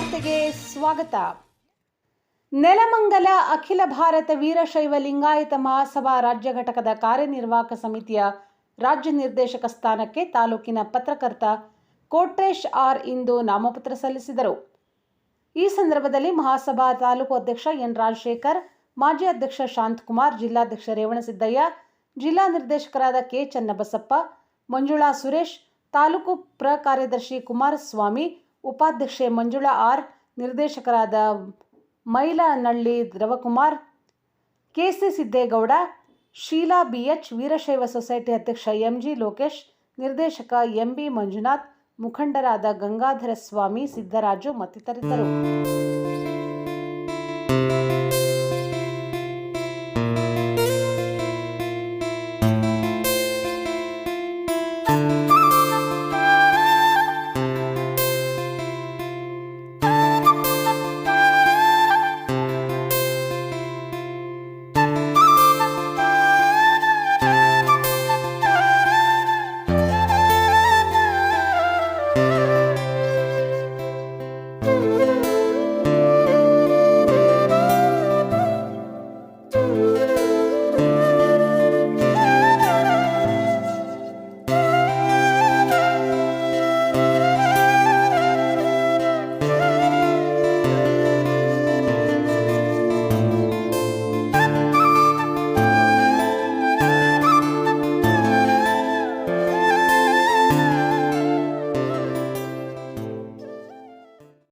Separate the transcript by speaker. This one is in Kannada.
Speaker 1: ಸ್ವಾಗತ. ನೆಲಮಂಗಲ ಅಖಿಲ ಭಾರತ ವೀರಶೈವ ಲಿಂಗಾಯತ ಮಹಾಸಭಾ ರಾಜ್ಯ ಘಟಕದ ಕಾರ್ಯನಿರ್ವಾಹಕ ಸಮಿತಿಯ ರಾಜ್ಯ ನಿರ್ದೇಶಕ ಸ್ಥಾನಕ್ಕೆ ತಾಲೂಕಿನ ಪತ್ರಕರ್ತ ಕೋಟ್ರೇಶ್ ಆರ್ ಇಂದು ನಾಮಪತ್ರ ಸಲ್ಲಿಸಿದರು. ಈ ಸಂದರ್ಭದಲ್ಲಿ ಮಹಾಸಭಾ ತಾಲೂಕು ಅಧ್ಯಕ್ಷ ಎನ್ ರಾಜಶೇಖರ್, ಮಾಜಿ ಅಧ್ಯಕ್ಷ ಶಾಂತಕುಮಾರ್ ಜಿಲ್ಲಾಧ್ಯಕ್ಷ ರೇವಣಸಿದ್ದಯ್ಯ ಜಿಲ್ಲಾ ನಿರ್ದೇಶಕರಾದ ಕೆ ಚನ್ನಬಸಪ್ಪ, ಮಂಜುಳಾ ಸುರೇಶ್, ತಾಲೂಕು ಪ್ರ ಕಾರ್ಯದರ್ಶಿ ಕುಮಾರಸ್ವಾಮಿ ಉಪಾಧ್ಯಕ್ಷೆ ಮಂಜುಳಾ ಆರ್, ನಿರ್ದೇಶಕರಾದ Mylanahalli Dravakumar KC Siddegowda, Sheela BH, Veerashaiva society ಅಧ್ಯಕ್ಷ ಎಂ ಜಿ ಲೋಕೇಶ್, ನಿರ್ದೇಶಕ ಎಂಬಿ ಮಂಜುನಾಥ್, ಮುಖಂಡರಾದ ಗಂಗಾಧರ ಸ್ವಾಮಿ, ಸಿದ್ದರಾಜು ಮತ್ತಿತರಿದ್ದರು.